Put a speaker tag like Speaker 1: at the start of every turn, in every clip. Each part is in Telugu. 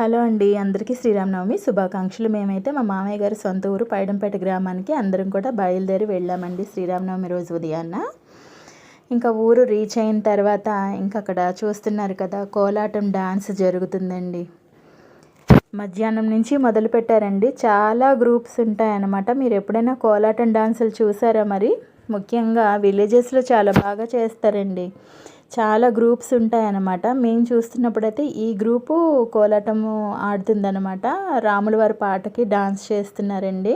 Speaker 1: హలో అండి అందరికీ శ్రీరామనవమి శుభాకాంక్షలు. మేమైతే మా మామయ్య గారి సొంత ఊరు పైడంపేట గ్రామానికి అందరం కూడా బయలుదేరి వెళ్ళామండి శ్రీరామనవమి రోజు ఉదయాన్న. ఇంకా ఊరు రీచ్ అయిన తర్వాత ఇంకా అక్కడ చూస్తున్నారు కదా కోలాటం డాన్స్ జరుగుతుందండి. మధ్యాహ్నం నుంచి మొదలు పెట్టారండి చాలా గ్రూప్స్ ఉంటాయన్నమాట. మీరు ఎప్పుడైనా కోలాటం డాన్సులు చూసారా మరి? ముఖ్యంగా విలేజెస్లో చాలా బాగా చేస్తారండి. చాలా గ్రూప్స్ ఉంటాయన్నమాట. మేము చూస్తున్నప్పుడైతే ఈ గ్రూపు కోలాటము ఆడుతుందన్నమాట. రాముల వారి పాటకి డాన్స్ చేస్తున్నారండి.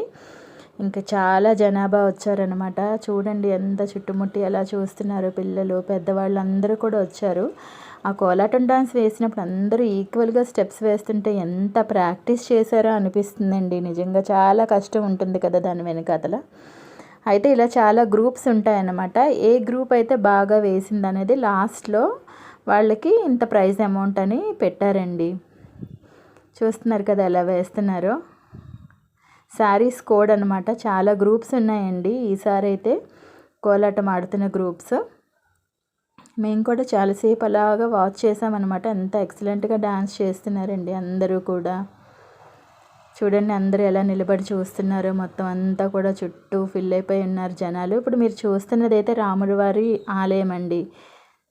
Speaker 1: ఇంకా చాలా జనాభా వచ్చారనమాట చూడండి ఎంత చుట్టుముట్టి ఎలా చూస్తున్నారు పిల్లలు పెద్దవాళ్ళు అందరూ కూడా వచ్చారు. ఆ కోలాటం డాన్స్ వేసినప్పుడు అందరూ ఈక్వల్గా స్టెప్స్ వేస్తుంటే ఎంత ప్రాక్టీస్ చేశారో అనిపిస్తుందండి. నిజంగా చాలా కష్టం ఉంటుంది కదా దాని వెనకాతల. అయితే ఇలా చాలా గ్రూప్స్ ఉంటాయన్నమాట. ఏ గ్రూప్ అయితే బాగా వేసింది అనేది లాస్ట్లో వాళ్ళకి ఇంత ప్రైజ్ అమౌంట్ అని పెట్టారండి. చూస్తున్నారు కదా ఎలా వేస్తున్నారో. శారీస్ కోడ్ అనమాట చాలా గ్రూప్స్ ఉన్నాయండి. ఈసారి అయితే కోలాటం ఆడుతున్న గ్రూప్స్. మేము కూడా చాలాసేపు అలాగా వాచ్ చేసామన్నమాట. ఎంత ఎక్సలెంట్గా డ్యాన్స్ చేస్తున్నారండి అందరూ కూడా. చూడండి అందరూ ఎలా నిలబడి చూస్తున్నారో. మొత్తం అంతా కూడా చుట్టూ ఫిల్ అయిపోయి ఉన్నారు జనాలు. ఇప్పుడు మీరు చూస్తున్నది అయితే రాముడి వారి ఆలయం అండి.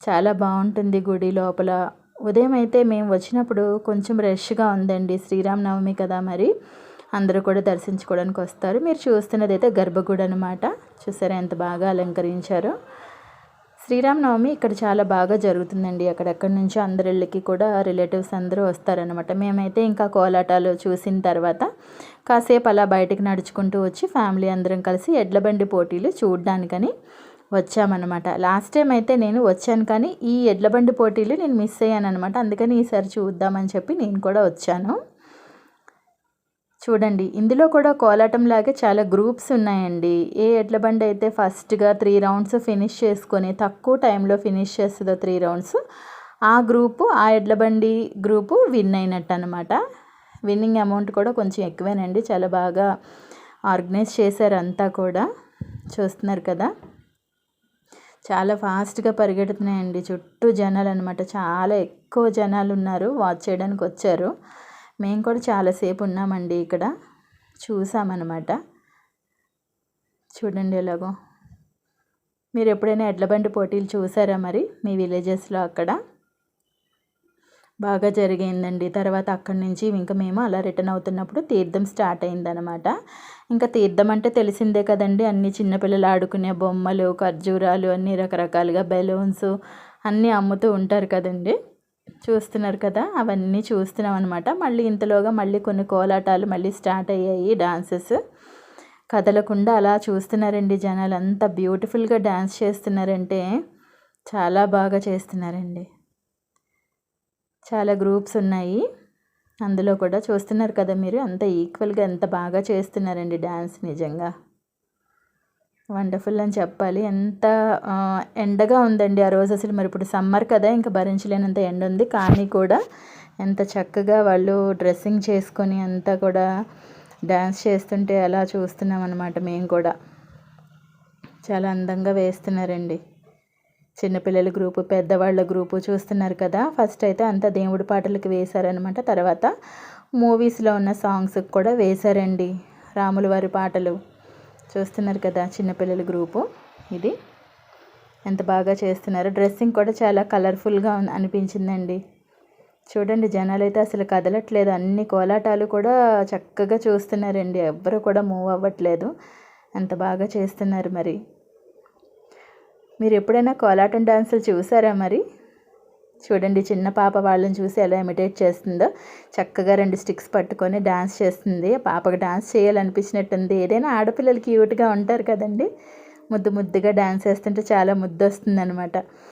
Speaker 1: చాలా బాగుంటుంది గుడి లోపల. ఉదయం అయితే మేము వచ్చినప్పుడు కొంచెం రష్గా ఉందండి. శ్రీరామనవమి కదా మరి. అందరూ కూడా దర్శించుకోవడానికి వస్తారు. మీరు చూస్తున్నది అయితే గర్భగుడి అనమాట చూసారా ఎంత బాగా అలంకరించారో. శ్రీరామనవమి ఇక్కడ చాలా బాగా జరుగుతుందండి. అక్కడక్కడి నుంచి అందరిళ్ళకి కూడా రిలేటివ్స్ అందరూ వస్తారనమాట మేమైతే ఇంకా కోలాటాలు చూసిన తర్వాత కాసేపు అలా బయటకు నడుచుకుంటూ వచ్చి ఫ్యామిలీ అందరం కలిసి ఎడ్లబండి పోటీలు చూడ్డానికని వచ్చామన్నమాట. లాస్ట్ టైం అయితే నేను వచ్చాను కానీ ఈ ఎడ్లబండి పోటీలు నేను మిస్ అయ్యాను అనమాట అందుకని ఈసారి చూద్దామని చెప్పి నేను కూడా వచ్చాను. చూడండి ఇందులో కూడా కోలాటం లాగే చాలా గ్రూప్స్ ఉన్నాయండి. ఏ ఎడ్ల బండి అయితే ఫస్ట్గా త్రీ రౌండ్స్ ఫినిష్ చేసుకొని తక్కువ టైంలో ఫినిష్ చేస్తుందో త్రీ రౌండ్స్ ఆ గ్రూపు ఆ ఎడ్ల బండి గ్రూపు విన్ అయినట్టు అనమాట విన్నింగ్ అమౌంట్ కూడా కొంచెం ఎక్కువేనండి చాలా బాగా ఆర్గనైజ్ చేశారు అంతా కూడా. చూస్తున్నారు కదా? చాలా ఫాస్ట్గా పరిగెడుతున్నాయండి చుట్టూ జనాలు అనమాట చాలా ఎక్కువ జనాలు ఉన్నారు వాచ్ చేయడానికి వచ్చారు. మేము కూడా చాలాసేపు ఉన్నామండి ఇక్కడ. చూసామన్నమాట. చూడండి ఎలాగో. మీరు ఎప్పుడైనా ఎడ్లబండి పోటీలు చూసారా మరి మీ విలేజెస్లో అక్కడ? బాగా జరిగిందండి. తర్వాత అక్కడి నుంచి ఇంకా మేము అలా రిటర్న్ అవుతున్నప్పుడు తీర్థం స్టార్ట్ అయిందనమాట ఇంకా తీర్థం అంటే తెలిసిందే కదండి. అన్ని చిన్నపిల్లలు ఆడుకునే బొమ్మలు ఖర్జూరాలు అన్ని రకరకాలుగా బెలూన్స్ అన్నీ అమ్ముతూ ఉంటారు కదండి. చూస్తున్నారు కదా అవన్నీ చూస్తున్నాం అనమాట మళ్ళీ ఇంతలోగా మళ్ళీ కొన్ని కోలాటాలు మళ్ళీ స్టార్ట్ అయ్యాయి డాన్సెస్. కదలకుండా అలా చూస్తున్నారండి జనాలు. అంత బ్యూటిఫుల్గా డ్యాన్స్ చేస్తున్నారంటే చాలా బాగా చేస్తున్నారండి. చాలా గ్రూప్స్ ఉన్నాయి. అందులో కూడా చూస్తున్నారు కదా మీరు అంత ఈక్వల్గా ఎంత బాగా చేస్తున్నారండి డ్యాన్స్ నిజంగా. వండర్ఫుల్ అని చెప్పాలి. ఎంత ఎండగా ఉందండి ఆ రోజు అసలు. మరి ఇప్పుడు సమ్మర్ కదా ఇంకా భరించలేనంత ఎండ ఉంది కానీ కూడా ఎంత చక్కగా వాళ్ళు డ్రెస్సింగ్ చేసుకొని అంతా కూడా డ్యాన్స్ చేస్తుంటే అలా చూస్తున్నాం అనమాట మేము కూడా. చాలా అందంగా వేస్తున్నారండి. చిన్నపిల్లల గ్రూపు పెద్దవాళ్ళ గ్రూపు చూస్తున్నారు కదా. ఫస్ట్ అయితే అంతా దేవుడి పాటలకు వేశారనమాట తర్వాత మూవీస్లో ఉన్న సాంగ్స్కి కూడా వేశారండి రాముల వారి పాటలు. చూస్తున్నారు కదా చిన్నపిల్లల గ్రూపు. ఇది ఎంత బాగా చేస్తున్నారు. డ్రెస్సింగ్ కూడా చాలా కలర్ఫుల్గా అనిపించిందండి. చూడండి జనాలు అయితే అసలు కదలట్లేదు. అన్ని కోలాటాలు కూడా చక్కగా చూస్తున్నారండి. ఎవ్వరు కూడా మూవ్ అవ్వట్లేదు. అంత బాగా చేస్తున్నారు మరి. మీరు ఎప్పుడైనా కోలాటం డాన్సులు చూసారా మరి? చూడండి చిన్న పాప వాళ్ళని చూసి ఎలా ఇమిటేట్ చేస్తుందో. చక్కగా రెండు స్టిక్స్ పట్టుకొని డాన్స్ చేస్తుంది. పాపకు డాన్స్ చేయాలనిపించినట్టుంది. ఏదైనా ఆడపిల్లలు క్యూట్గా ఉంటారు కదండి. ముద్దు ముద్దుగా డాన్స్ చేస్తుంటే చాలా ముద్దు వస్తుంది అనమాట